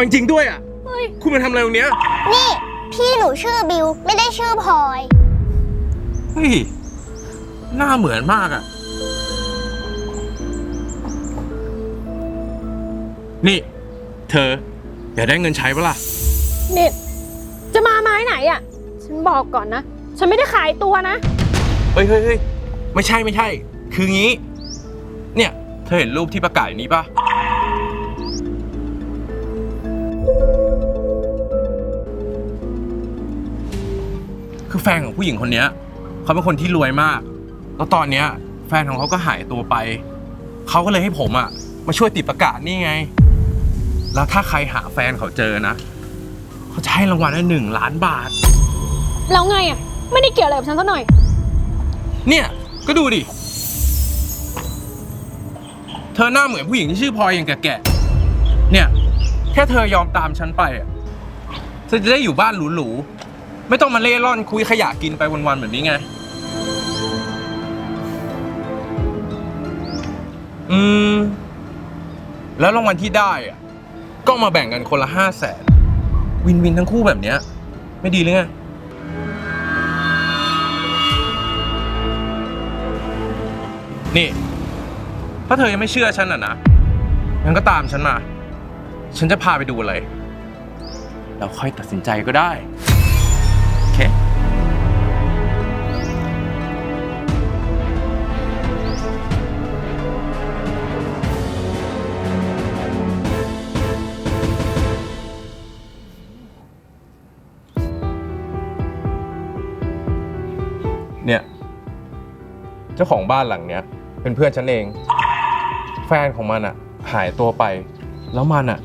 อยจริงๆด้วยอะ เฮ้ย คุณมาทำอะไรตรงเนี้ย นี่ พี่หนูชื่อบิว ไม่ได้ชื่อพลอย เฮ้ย หน้าเหมือนมากอะ นี่ เธอ อยากได้เงินใช้ปะล่ะ นี่จะมาไม้ไหนอะ ฉันบอกก่อนนะ ฉันไม่ได้ขายตัวนะ เฮ้ยเฮ้ยเฮ้ยไม่ใช่ไม่ใช่ คืองี้ เนี่ย เธอเห็นรูปที่ประกาศอยู่นี้ปะ คือแฟนของผู้หญิงคนเนี้ยเขาเป็นคนที่รวยมาก แล้วตอนเนี้ย แฟนของเขาก็หายตัวไป เขาก็เลยให้ผมอะมาช่วยติดประกาศนี่ไง แล้วถ้าใครหาแฟนเขาเจอนะ เขาจะให้รางวัลได้หนึ่งล้านบาท แล้วไงอะ ไม่ได้เกี่ยวอะไรกับฉันสักหน่อย เนี่ย ก็ดูดิ เธอหน้าเหมือนผู้หญิงที่ชื่อพลอยอย่างแก่ๆเนี่ย แค่เธอยอมตามฉันไปอะเธอจะได้อยู่บ้านหรูๆ ไม่ต้องมาเล่ร่อนคุยขยะกินไปวันๆแบบนี้ไง อืม แล้วรางวัลที่ได้อะก็มาแบ่งกันคนละห้าแสนวินวินทั้งคู่แบบเนี้ย ไม่ดีเลยไง นี่ ถ้าเธอยังไม่เชื่อฉันอะนะงั้นก็ตามฉันมา ฉันจะพาไปดูอะไรเราค่อยตัดสินใจก็ได้ เค เนี่ย เจ้าของบ้านหลังเนี้ย เป็นเพื่อนฉันเอง แฟนของมันอะหายตัวไป แล้วมันอะ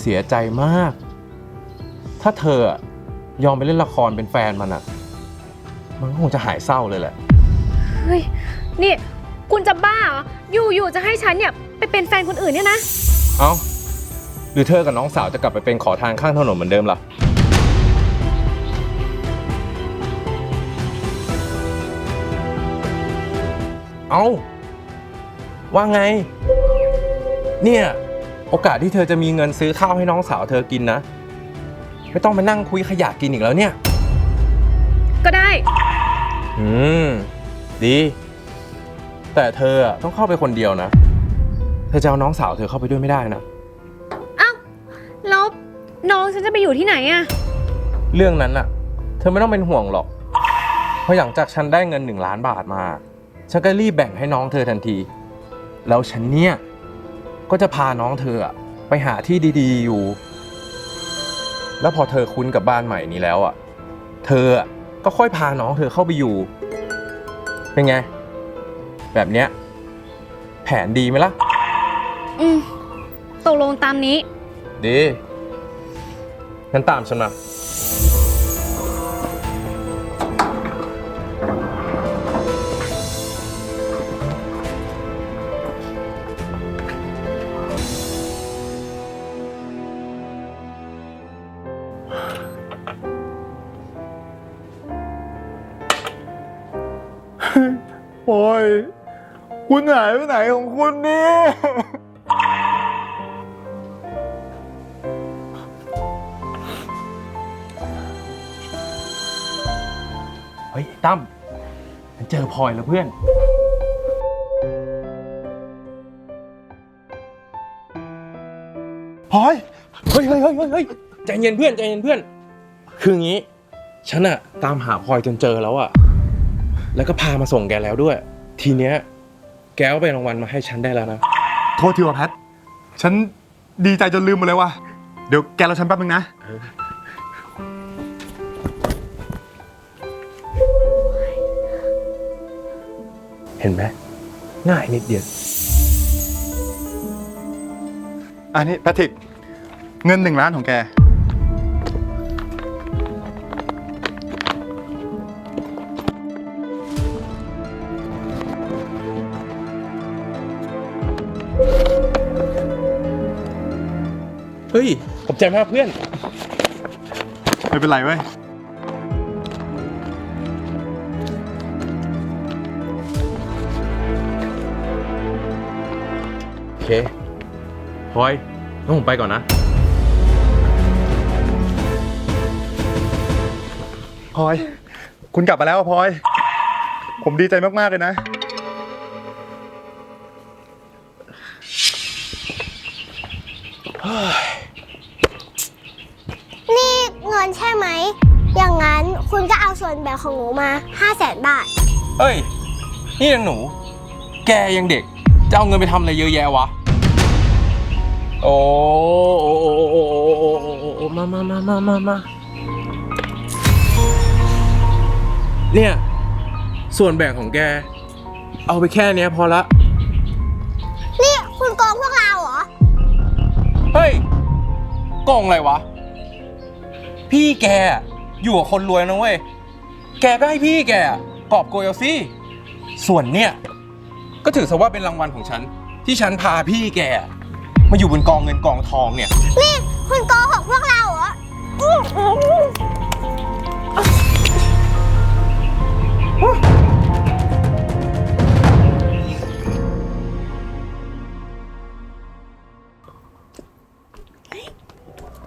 เสียใจมาก ถ้าเธออะ ยอมไปเล่นละครเป็นแฟนมันอะมันก็คงจะหายเศร้าเลยแหละ เฮ้ย นี่คุณจะบ้าเหรอ อยู่ๆจะให้ฉันเนี่ยไปเป็นแฟนคนอื่นเนี่ยนะ เอ้า หรือเธอกับน้องสาวจะกลับไปเป็นขอทานข้างถนนเหมือนเดิมล่ะ เอ้า ว่าไง เนี่ย โอกาสที่เธอจะมีเงินซื้อข้าวให้น้องสาวเธอกินนะ ไม่ต้องมานั่งคุยขยะกินอีกแล้วเนี่ย ก็ได้ อืม ดี แต่เธออะต้องเข้าไปคนเดียวนะ เธอจะเอาน้องสาวเธอเข้าไปด้วยไม่ได้นะเอ้าแล้วน้องฉันจะไปอยู่ที่ไหนอะเรื่องนั้นน่ะ เธอไม่ต้องเป็นห่วงหรอก เพราะหลังจากฉันได้เงินหนึ่งล้านบาทมา ฉันก็รีบแบ่งให้น้องเธอทันที แล้วฉันเนี่ย ก็จะพาน้องเธออะไปหาที่ดีๆอยู่ แล้วพอเธอคุ้นกับบ้านใหม่นี้แล้วอะ เธออะก็ค่อยพาน้องเธอเข้าไปอยู่ เป็นไง แบบเนี้ย แผนดีไหมล่ะ อืมตกลงตามนี้ ดีงั้นตามฉันมา โอ้ยคุณหายไปไหนของคุณเนี่ยเฮ้ยตั้มฉันเจอพลอยแล้วเพื่อน พลอยเฮ้ยเฮ้ยเฮ้ยเฮ้ยเฮ้ยใจเย็นเพื่อนใจเย็นเพื่อน คืองี้ ฉันอะตามหาพลอยจนเจอแล้วอะแล้วก็พามาส่งแกแล้วด้วย ทีเนี้ยแกเอาไปรางวัลมาให้ฉันได้แล้วนะ โทษทีว่าแพท ฉันดีใจจนลืมหมดเลยว่ะ เดี๋ยวแกเราฉันแป๊บนึงนะ เห็นไหมง่ายนิดเดียว อันนี้แพทริก เงินหนึ่งล้านของแก เฮ้ยขอบใจมากเพื่อน ไม่เป็นไรเว้ย โอเคพลอยงั้นผมไปก่อนนะ พลอย คุณกลับมาแล้วอะพลอย ผมดีใจมาก ๆ เลยนะ 5 0 0แสนบาทเอ้ย นี่นางหนู แกยังเด็ก จะเอาเงินไปทำอะไรเยอะแยะวะโอ้โอ้โอ้โอ้โอ้โอ้โอ้โอ้โอ้โอ้มามามามามามาเนี่ย ส่วนแบ่งของแก เอาไปแค่เนี้ยพอละ นี่คุณโกงพวกเราเหรอ เฮ้ยโกงอะไรวะ พี่แกอยู่กับคนรวยนะเว้ย แกก็ให้พี่แก กอบโกยเอาสิส่วนเนี่ย ก็ถือซะว่าเป็นรางวัลของฉัน ที่ฉันพาพี่แก มาอยู่บนกองเงินกองทองเนี่ย นี่คุณโกหกพวกเราเหรออื้อหือ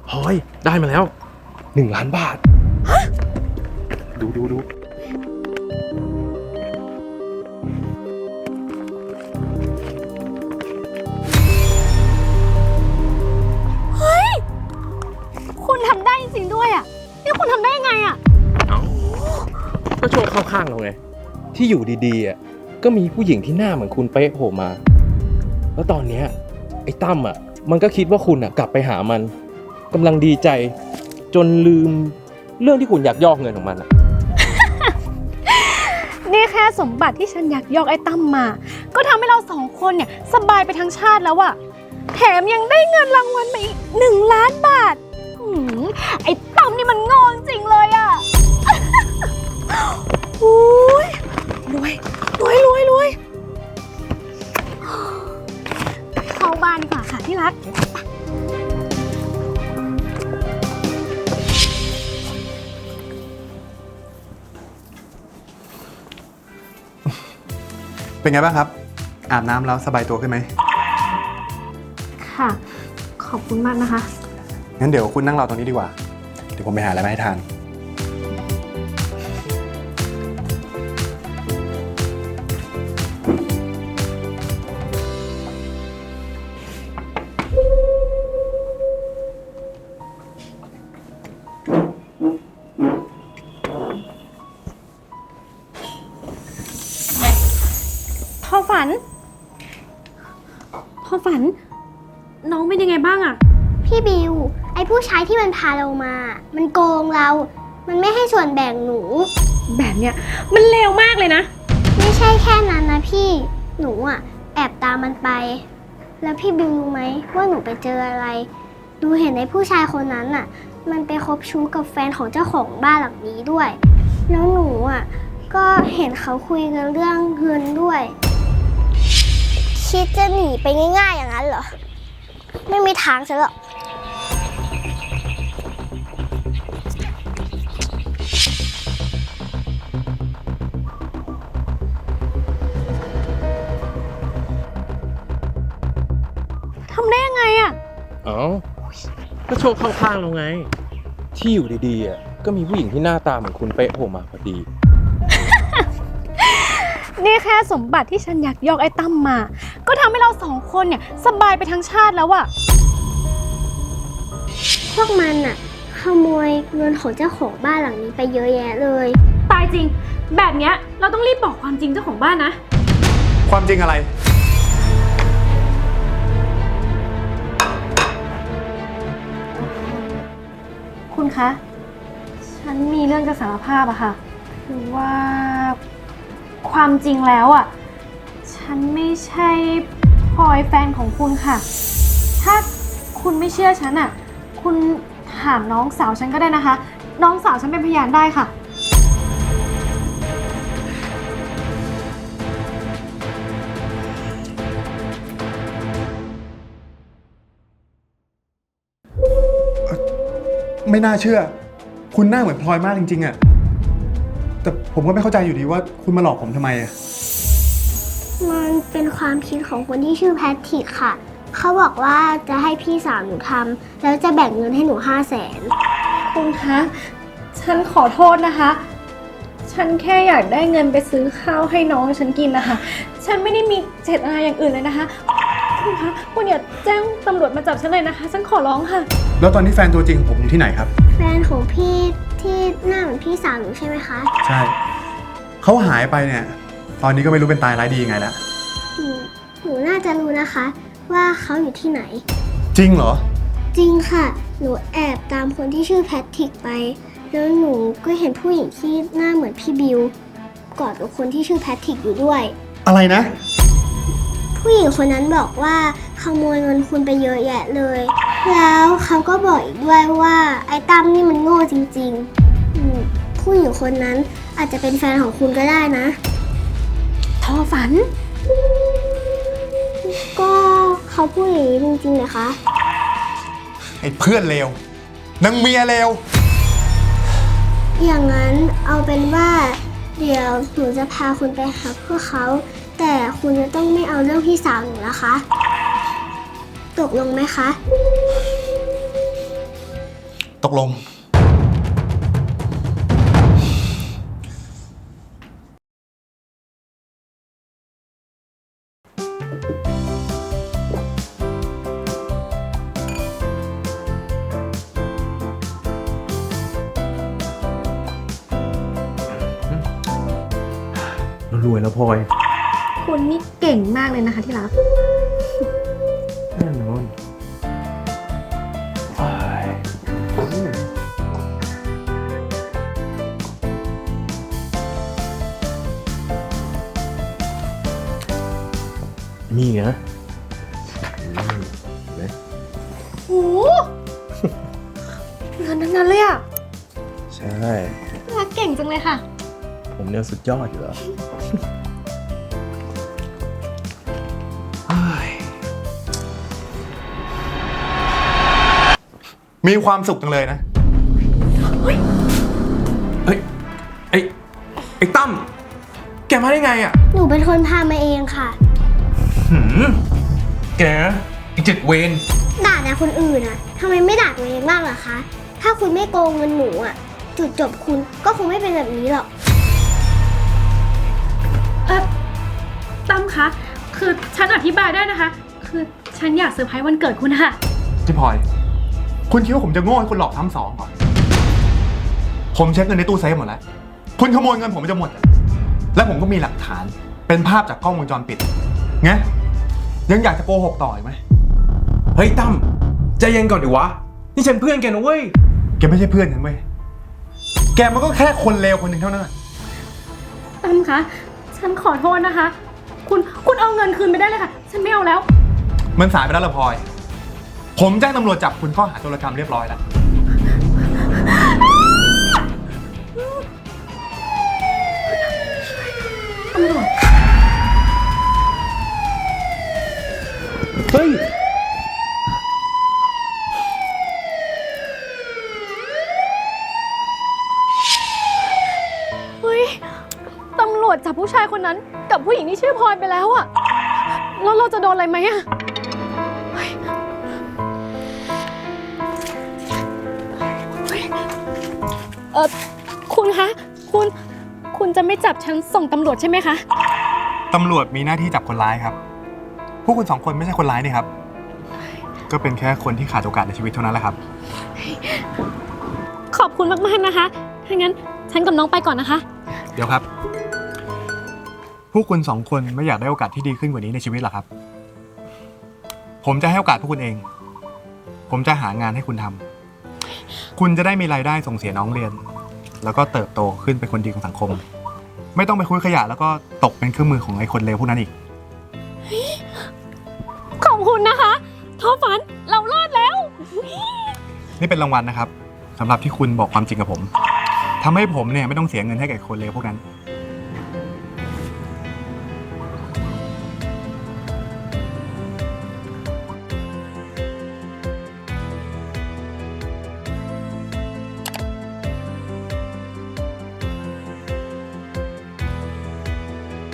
พลอยได้มาแล้วหนึ่งล้านบาท ดูดูดู คุณทำได้ยังไงอะเอ้าก็โชคเข้าข้างเราไง ที่อยู่ดีๆอะก็มีผู้หญิงที่หน้าเหมือนคุณเป๊ะโผล่มา แล้วตอนเนี้ยไอ้ตั้มอะ มันก็คิดว่าคุณอะ กลับไปหามันกำลังดีใจ จนลืมเรื่องที่คุณอยากยอกเงินของมันอะนี่แค่สมบัติที่ฉันอยากยอกไอ้ตั้มมา ก็ทำให้เราสองคนเนี่ยสบายไปทั้งชาติแล้วอะแถมยังได้เงินรางวัลมาอีกหนึ่งล้านบาท หืมไอ้ตั้มนี่มันโงงจริงเลยอะโอ้ยรวยรวยรวยรวยเข้าบ้านดีกว่าค่ะที่รัก เป็นไงบ้างครับ อาบน้ำแล้วสบายตัวขึ้นไหม ค่ะ ขอบคุณมากนะคะ งั้นเดี๋ยวคุณนั่งรอตรงนี้ดีกว่า เดี๋ยวผมไปหาอะไรมาให้ทาน ชายที่มันพาเรามา มันโกงเรา มันไม่ให้ส่วนแบ่งหนู แบบเนี้ยมันเลวมากเลยนะ ไม่ใช่แค่นั้นนะพี่ หนูอะ แอบตามมันไป แล้วพี่บิวรู้ไหมว่าหนูไปเจออะไรหนูเห็นไอ้ผู้ชายคนนั้นอะ มันไปคบชู้กับแฟนของเจ้าของบ้านหลังนี้ด้วย แล้วหนูอะ ก็เห็นเขาคุยกันเรื่องเงินด้วย คิดจะหนีไปง่ายๆอย่างนั้นเหรอ ไม่มีทางซะหรอก เอ้าก็โชคเข้าข้างเราไง ที่อยู่ดีๆอะก็มีผู้หญิงที่หน้าตาเหมือนคุณเป๊ะโผล่มาพอดี นี่แค่สมบัติที่ฉันอยากยอกไอ้ตั้มมา ก็ทำให้เราสองคนเนี่ยสบายไปทั้งชาติแล้วอะพวกมันอะ ขโมยเงินของเจ้าของบ้านหลังนี้ไปเยอะแยะเลย ตายจริง แบบเนี้ยเราต้องรีบบอกความจริงเจ้าของบ้านนะ ความจริงอะไร คุณคะ ฉันมีเรื่องจะสารภาพอะค่ะ คือว่าความจริงแล้วอะฉันไม่ใช่พลอยแฟนของคุณค่ะ ถ้าคุณไม่เชื่อฉันอะคุณถามน้องสาวฉันก็ได้นะคะ น้องสาวฉันเป็นพยานได้ค่ะ ไม่น่าเชื่อ คุณหน้าเหมือนพลอยมากจริงๆอะแต่ผมก็ไม่เข้าใจอยู่ดีว่าคุณมาหลอกผมทำไมอะมันเป็นความคิดของคนที่ชื่อแพทริกค่ะ เขาบอกว่าจะให้พี่สาวหนูทำแล้วจะแบ่งเงินให้หนูห้าแสนคุณคะ ฉันขอโทษนะคะ ฉันแค่อยากได้เงินไปซื้อข้าวให้น้องฉันกินนะคะ ฉันไม่ได้มีเจตนาอย่างอื่นเลยนะคะ คุณคะคุณอย่าแจ้งตำรวจมาจับฉันเลยนะคะ ฉันขอร้องค่ะ แล้วตอนนี้แฟนตัวจริงของผมอยู่ที่ไหนครับ แฟนของพี่ที่หน้าเหมือนพี่สาวหนูใช่ไหมคะ ใช่เขาหายไปเนี่ย ตอนนี้ก็ไม่รู้เป็นตายร้ายดียังไงแล้วหนูหนูน่าจะรู้นะคะ ว่าเขาอยู่ที่ไหน จริงเหรอ จริงค่ะ หนูแอบตามคนที่ชื่อแพทริกไป แล้วหนูก็เห็นผู้หญิงที่หน้าเหมือนพี่บิวกอดกับคนที่ชื่อแพทริกอยู่ด้วย อะไรนะ ผู้หญิงคนนั้นบอกว่าขโมยเงินคุณไปเยอะแยะเลย แล้วเขาก็บอกอีกด้วยว่าไอ้ตั้มนี่มันโง่จริงๆอืมผู้หญิงคนนั้นอาจจะเป็นแฟนของคุณก็ได้นะ ทอฝัน ก็เขาพูดอย่างนี้จริงๆนะคะ ไอ้เพื่อนเลวนางเมียเลวอย่างนั้นเอาเป็นว่า เดี๋ยวหนูจะพาคุณไปหาพวกเขา แต่คุณจะต้องไม่เอาเรื่องพี่สาวหนูนะคะ ตกลงไหมคะ ตกลงเรารวยแล้วพลอย คุณนี่เก่งมากเลยนะคะที่รัก แน่นอนไปนี่ไงอืมเห็นไหมโอ้โห เงินทั้งนั้นเลยอะใช่ รักเก่งจังเลยค่ะ ผมเนี่ยสุดยอดอยู่แล้ว มีความสุขจังเลยนะ เฮ้ยไอ้ไอ้ตั้ม แกมาได้ไงอะหนูเป็นคนพามาเองค่ะ หืมแกไอ้เจ็ดเวนด่าแต่คนอื่นอะทำไมไม่ด่าตัวเองบ้างล่ะคะ ถ้าคุณไม่โกงเงินหนูอะจุดจบคุณก็คงไม่เป็นแบบนี้หรอก เออตั้มคะ คือฉันอธิบายได้นะคะ คือฉันอยากเซอร์ไพรส์วันเกิดคุณนะคะพี่พลอย คุณคิดว่าผมจะโง่ให้คุณหลอกซ้ำสองก่อน ผมเช็คเงินในตู้เซฟหมดแล้ว คุณขโมยเงินผมจะหมดอะและผมก็มีหลักฐาน เป็นภาพจากกล้องวงจรปิดไงยังอยากจะโกหกต่ออีกไหม เฮ้ยตั้มใจเย็นก่อนดิวะ นี่ฉันเพื่อนแกนะเว้ย แกไม่ใช่เพื่อนฉันเว้ย แกมันก็แค่คนเลวคนหนึ่งเท่านั้นตั้มคะ ฉันขอโทษนะคะ คุณ คุณเอาเงินคืนไปได้เลยค่ะ ฉันไม่เอาแล้ว มันสายไปแล้วละพลอย ผมแจ้งตำรวจจับคุณข้อหาโจรกรรมเรียบร้อยแล้ว เฮ้ย เฮ้ย ตำรวจจับผู้ชายคนนั้นกับผู้หญิงที่ชื่อพลอยไปแล้วอะแล้วเราจะโดนอะไรไหมอะ ออคุณคะ คุณ คุณจะไม่จับฉันส่งตำรวจใช่ไหมคะ ตำรวจมีหน้าที่จับคนร้ายครับ พวกคุณสองคนไม่ใช่คนร้ายนี่ครับ ก็เป็นแค่คนที่ขาดโอกาสในชีวิตเท่านั้นแหละครับ ขอบคุณมากๆนะคะ ถ้างั้นฉันกับน้องไปก่อนนะคะ เดี๋ยวครับ พวกคุณสองคนไม่อยากได้โอกาสที่ดีขึ้นกว่านี้ในชีวิตหรอครับ ผมจะให้โอกาสพวกคุณเอง ผมจะหางานให้คุณทำ คุณจะได้มีรายได้ส่งเสียน้องเรียน แล้วก็เติบโตขึ้นเป็นคนดีของสังคม ไม่ต้องไปคุยขยะแล้วก็ตกเป็นเครื่องมือของไอ้คนเลวพวกนั้นอีก ขอบคุณนะคะท้อฝันเรารอดแล้ว นี่เป็นรางวัลนะครับสำหรับที่คุณบอกความจริงกับผมทำให้ผมเนี่ยไม่ต้องเสียเงินให้กับคนเลวพวกนั้น